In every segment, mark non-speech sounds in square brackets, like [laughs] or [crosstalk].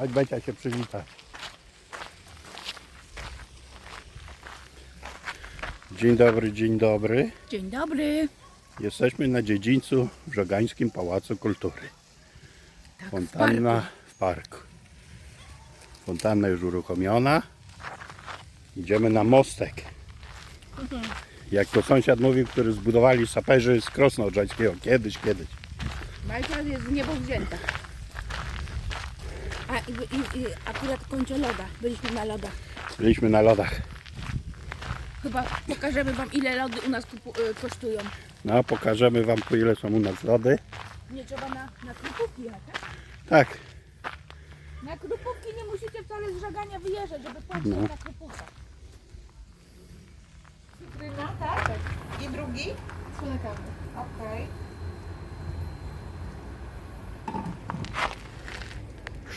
Chodź Becia się przywitać. Dzień dobry, dzień dobry. Dzień dobry. Jesteśmy na dziedzińcu w Żogańskim Pałacu Kultury. Tak, Fontanna w parku. Fontanna już uruchomiona. Idziemy na mostek. Jak to sąsiad mówił, który zbudowali saperzy z Krosna Odrzańskiego. Kiedyś, kiedyś. Bajka jest w niebo wzięta. A i, i, i akurat kończę loda. Byliśmy na lodach. Byliśmy na lodach. Chyba pokażemy wam ile lody u nas kupu, y, kosztują. No, pokażemy Wam po ile są u nas lody. Nie trzeba na, na krupówki jechać. tak? Tak, Na krupówki nie musicie wcale z żagania wyjeżdżać, żeby płacić No. na krupówkach. Cytryna, tak? I drugi? Słoneczny. Okej.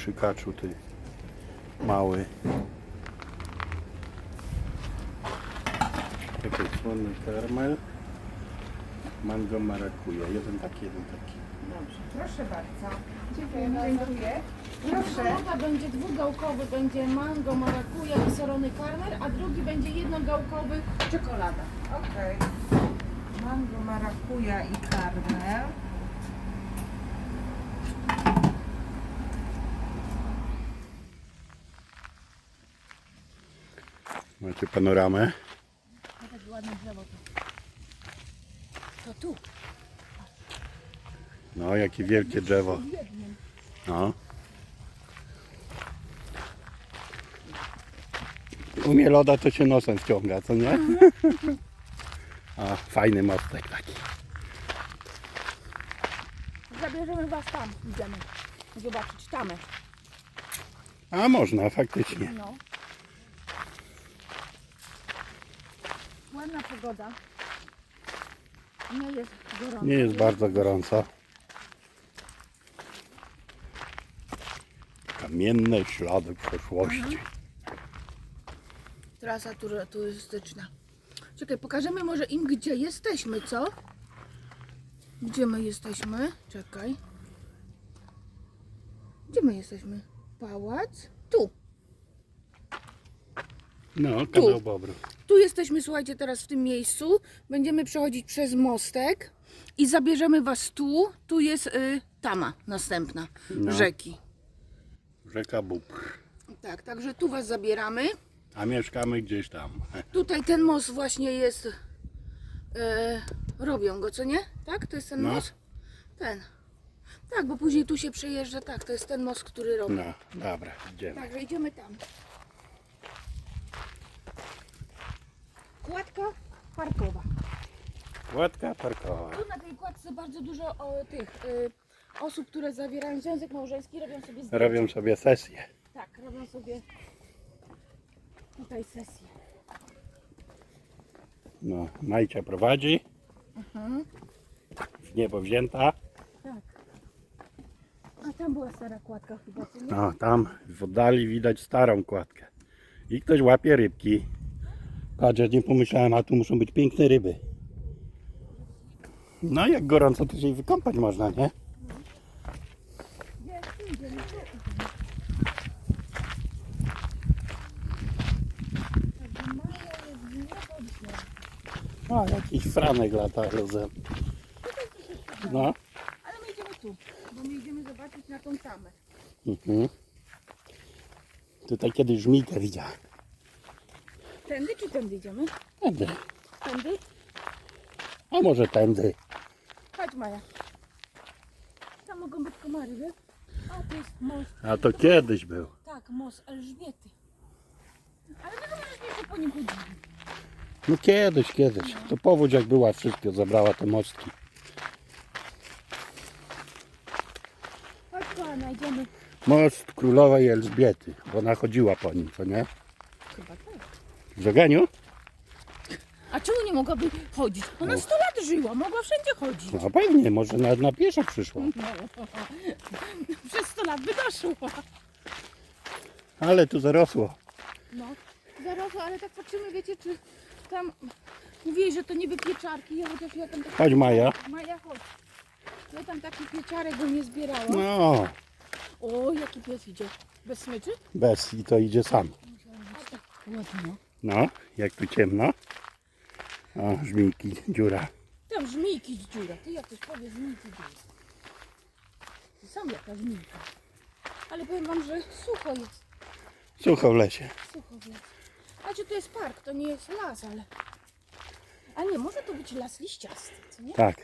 Szykaczu ty mały. Taki słony karmel. Mango marakuja. Jeden taki, jeden taki. Dobrze, proszę bardzo. Dziękuję. Dziękuję. Proszę. Loda będzie dwugałkowy, będzie mango, marakuja i solony karmel, a drugi będzie jednogałkowy czekolada. Okej. Mango, marakuja i karmel. Macie panoramę. Takie ładne drzewo to. To tu. No, jakie wielkie drzewo. No. Umie loda, to się nosem wciąga, co nie? [laughs] A, fajny mostek taki. Zabierzemy was tam, idziemy. Zobaczyć tamę. A można, faktycznie. No. Ładna pogoda. Nie jest gorąco. Nie jest bardzo gorąco. Kamienne ślady przeszłości. Trasa tur- turystyczna. Czekaj, pokażemy może im, gdzie jesteśmy, co? Gdzie my jesteśmy? Czekaj. Gdzie my jesteśmy? Pałac? Tu. No, kanał Bobru. Tu jesteśmy, słuchajcie, teraz w tym miejscu. Będziemy przechodzić przez mostek i zabierzemy was tu. Tu jest y, tama następna No. rzeki. Rzeka Bóbr. Tak, także tu was zabieramy. A mieszkamy gdzieś tam. [laughs] Tutaj ten most właśnie jest. E, robią go, co nie? Tak? To jest ten No. most? Ten. Tak, bo później tu się przejeżdża. Tak, to jest ten most, który robią. No, dobra, idziemy. Także idziemy tam. Kładka parkowa. Ładka parkowa. Tu na tej kładce bardzo dużo o, tych y, osób, które zawierają związek małżeński, robią sobie zdjęcia. Robią sobie sesję. Tak, robią sobie tutaj sesję. No, Majcia prowadzi. Mhm. W niebo wzięta. Tak. A tam była stara kładka chyba, co nie? No, tam w oddali widać starą kładkę. I ktoś łapie rybki. Ja nie pomyślałem, a tu muszą być piękne ryby. No, jak gorąco, to się wykąpać można, nie? O, jakiś franek lata luzem. No. Ale my idziemy tu, bo my idziemy zobaczyć na tą tamę. Mhm. Tutaj kiedyś żmijkę widziałem. Tędy czy tędy idziemy? Tędy. Tędy? A może tędy. Chodź Maja. Tam mogą być komary, wiesz? A to jest most. A to kiedyś był. Tak, most Elżbiety. Ale chyba żeśmy jeszcze po nim chodzili. No kiedyś, kiedyś. To powódź jak była, wszystko zabrała te mostki. Chodź kochana, idziemy. Most królowej Elżbiety, bo ona chodziła po nim, co nie? Żoganiu? A czemu nie mogłaby chodzić? Ona 100 lat żyła, mogła wszędzie chodzić. No pewnie, może nawet na pieszo przyszła. No. [laughs] Przez 100 lat by doszło. Ale tu zarosło. No, zarosło, ale tak patrzymy, wiecie, czy tam... Mówiłeś, że to niby pieczarki, ja chociaż ja tam... tak- Chodź Maja. Maja, chodź. Ja tam taki pieczarek bym nie zbierała. No, O, jaki pies idzie. Bez smyczy? Bez i to idzie sam. Ładno. No, jak tu ciemno. O, żmijki, dziura. Tam żmijki dziura. Ty jak ktoś powie żmijki dziura. Ty sam jaka żmijka. Ale powiem wam, że sucho jest. Sucho w lesie. Sucho w lesie. Znaczy to jest park, to nie jest las, ale... A nie, może to być las liściasty, co nie? Tak.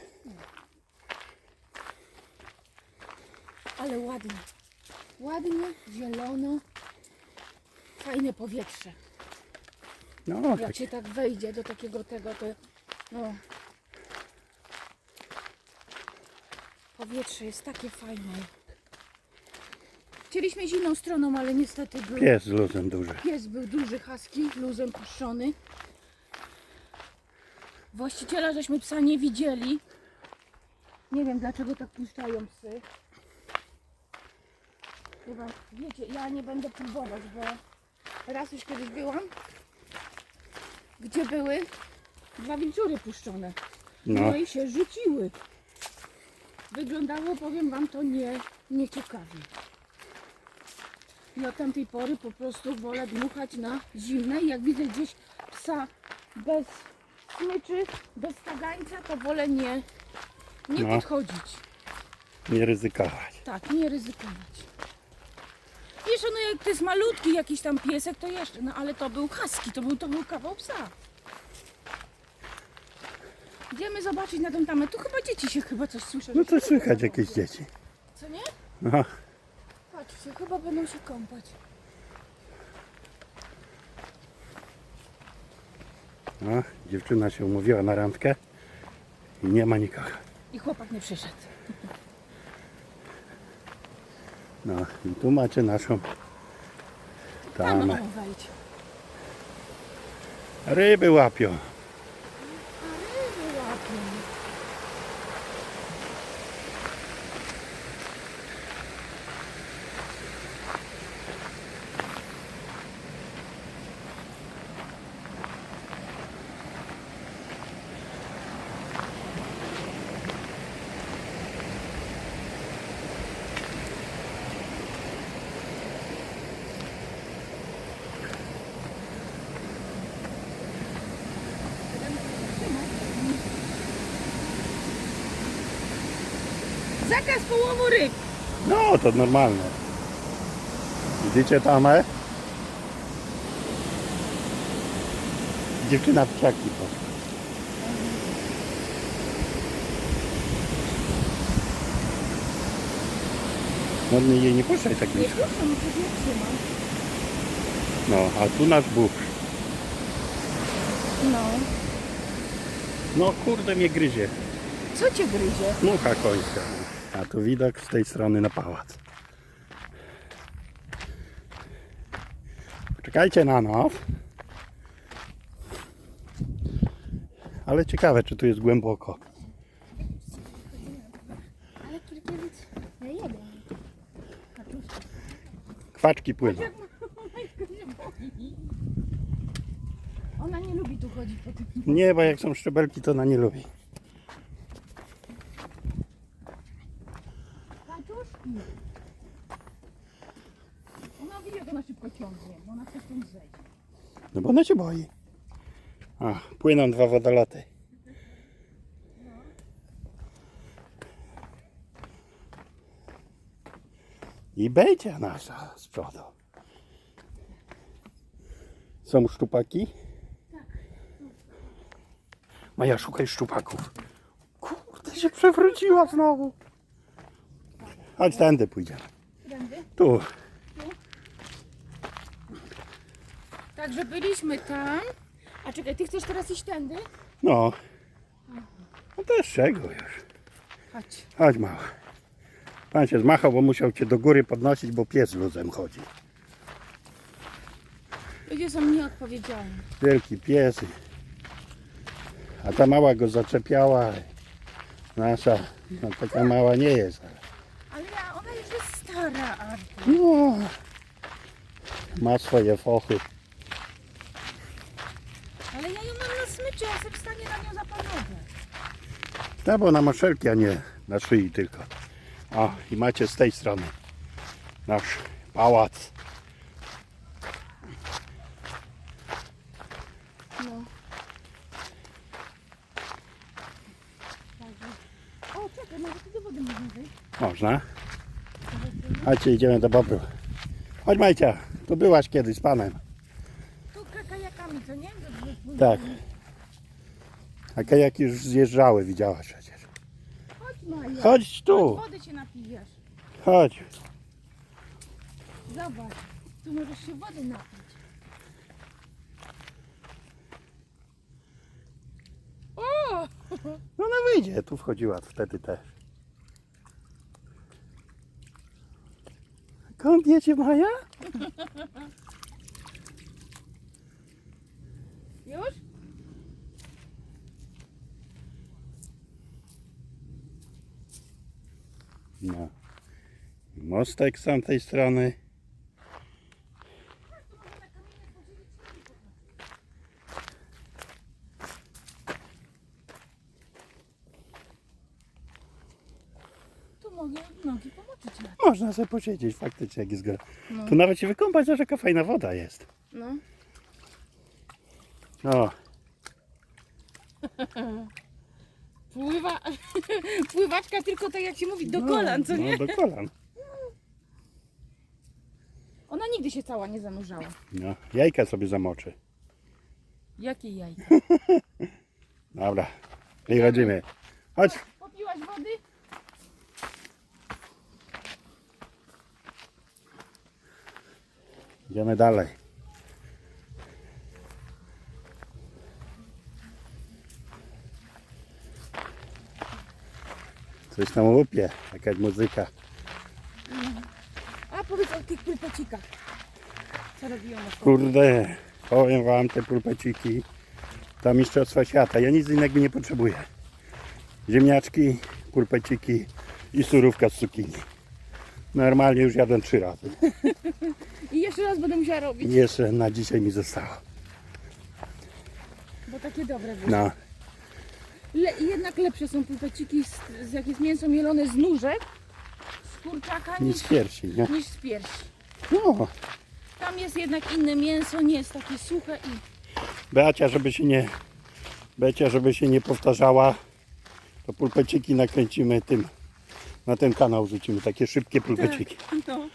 Ale ładnie. Ładnie, zielono. Fajne powietrze. No, Jak tak. się tak wejdzie do takiego tego, to no. Powietrze jest takie fajne. Chcieliśmy iść inną stroną, ale niestety był Pies z luzem duży. pies był duży, husky, luzem puszczony. Właściciela żeśmy psa nie widzieli. Nie wiem dlaczego tak puszczają psy. Chyba, wiecie, ja nie będę próbować, bo raz już kiedyś byłam, gdzie były dwa wilczury puszczone. No, No, i się rzuciły. Wyglądało, powiem wam, to nie, nieciekawie. I od tamtej pory po prostu wolę dmuchać na zimne. I jak widzę gdzieś psa bez smyczy, bez kagańca, to wolę nie, nie No. podchodzić. nie ryzykować. Tak, nie ryzykować. Jeszcze no jak to jest malutki jakiś tam piesek, to jeszcze, no ale to był husky, to był, to był kawał psa. Idziemy zobaczyć na tą tamę. Tu chyba dzieci się chyba coś słyszą. No to słychać jakieś dzieci. Co nie? No, Patrzcie, chyba będą się kąpać. no, dziewczyna się umówiła na randkę i nie ma nikogo. I chłopak nie przyszedł. No, i tu macie naszą Tam tamę. Ryby łapią. A ryby łapią. Zakaz połowu ryb. No, to normalne. Widzicie tamę? Dziewczyna w krzaki poszła. No nie, jej nie puszczaj tak Nie blisko. no to nie trzymam. No, a tu nasz Bóg. No. No kurde mnie gryzie. Co cię gryzie? Mucha końska. A tu widok z tej strony na pałac. Czekajcie na nas. Ale ciekawe, czy tu jest głęboko. Ale. Kwaczki płyną. [laughs] Ona nie lubi tu chodzić po tym. Nie, bo jak są szczebelki, to ona nie lubi. Jak ona szybko ciągnie, bo ona chce stąd zejść. No bo ona się boi. A, płyną dwa wodoloty. I będzie nasza z przodu. Są szczupaki? Maja, szukaj szczupaków. Kurde, się przewróciła znowu. Chodź, tędy pójdziemy. Tędy? Tu. Także byliśmy tam. A czekaj, ty chcesz teraz iść tędy? No. No to z czego już? Chodź. Chodź mała. Pan się zmachał, bo musiał cię do góry podnosić, bo pies luzem chodzi. Ludzie są nieodpowiedzialni. Wielki pies. A ta mała go zaczepiała. Nasza, no taka mała nie jest. ale- Ale ja, ona już jest stara, Artur. No, ma swoje fochy. Ale ja ją mam na smyczy, ja jestem w stanie na nią zapanować. No bo na maszelki, a nie na szyi tylko. O, i macie z tej strony nasz pałac. No. Także. O, czekaj, nawet tu do wody można wyjść. Można. Chodźcie, idziemy do Bobru. Chodź Majcia, tu byłaś kiedyś z panem. Tu kajakami, co nie? Tak. A kajaki już zjeżdżały, widziałaś przecież. Chodź Maja. Chodź tu, Wody się napijesz. chodź. Zobacz. Tu możesz się wody napić. O! No ona wyjdzie, tu wchodziła wtedy też. Kąpiecie Maja? [laughs] Już? No. Mostek z tamtej strony. Tu mogę nogi pomoczyć na Można sobie posiedzieć faktycznie jak jest gra. No. Tu nawet się wykąpać, że jaka fajna woda jest. No. O, [laughs] Pływa... [laughs] Pływaczka tylko tak jak się mówi, do kolan, co nie? No, do kolan. Ona nigdy się cała nie zanurzała. No, jajka sobie zamoczy. Jakie jajka? [laughs] Dobra, i chodzimy. Chodź. Popiłaś wody? Idziemy dalej. Coś tam łupie, jakaś muzyka. A powiedz o tych pulpecikach. Co robią na Kurde, powiem wam te pulpeciki, to mistrzostwa świata. Ja nic innego nie potrzebuję. Ziemniaczki, pulpeciki i surówka z cukinii. Normalnie już jadłem trzy razy. [laughs] I jeszcze raz będę musiała robić, jeszcze na dzisiaj mi zostało. bo takie dobre były. No, Le, jednak lepsze są pulpeciki, z, z, jak jest mięso mielone z nóżek, z kurczaka, nic niż, z piersi, nie? niż z piersi. No, Tam jest jednak inne mięso, nie jest takie suche i Beacia, żeby się nie, Beacia, żeby się nie powtarzała, to pulpeciki nakręcimy tym, na ten kanał rzucimy, takie szybkie pulpeciki. no.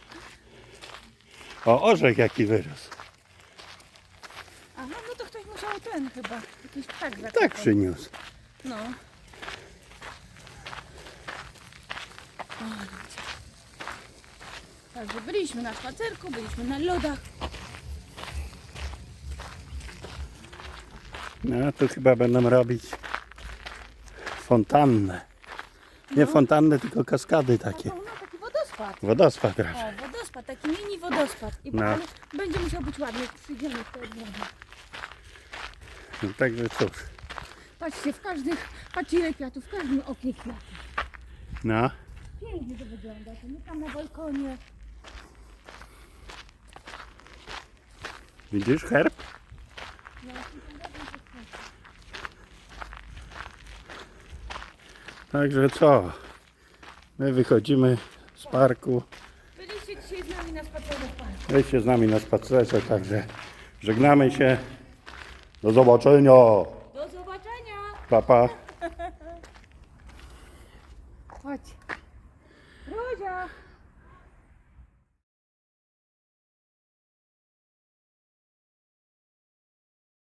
O, orzech jaki wyrósł. Aha, no to ktoś musiał ten chyba, jakiś ptak zakopał. Tak przyniósł. No. O. Także byliśmy na spacerku, byliśmy na lodach. No, tu chyba będą robić fontannę. Nie No. fontannę, tylko kaskady takie. No, no taki wodospad. Wodospad raczej. O, wodospad, taki mini wodospad. I No. ale będzie musiał być ładny, jak przyjdziemy wtedy. No, także cóż. Patrzcie, w każdych, patrzcie ile kwiatów, w każdym oknie kwiaty. No, Pięknie to wygląda, to nie tam na balkonie. widzisz herb? No, Także co? My wychodzimy z parku. Byliście dzisiaj z nami na spacerze w parku. Weźcie z nami na spacerze, także żegnamy się. Do zobaczenia. Do zobaczenia! Papa.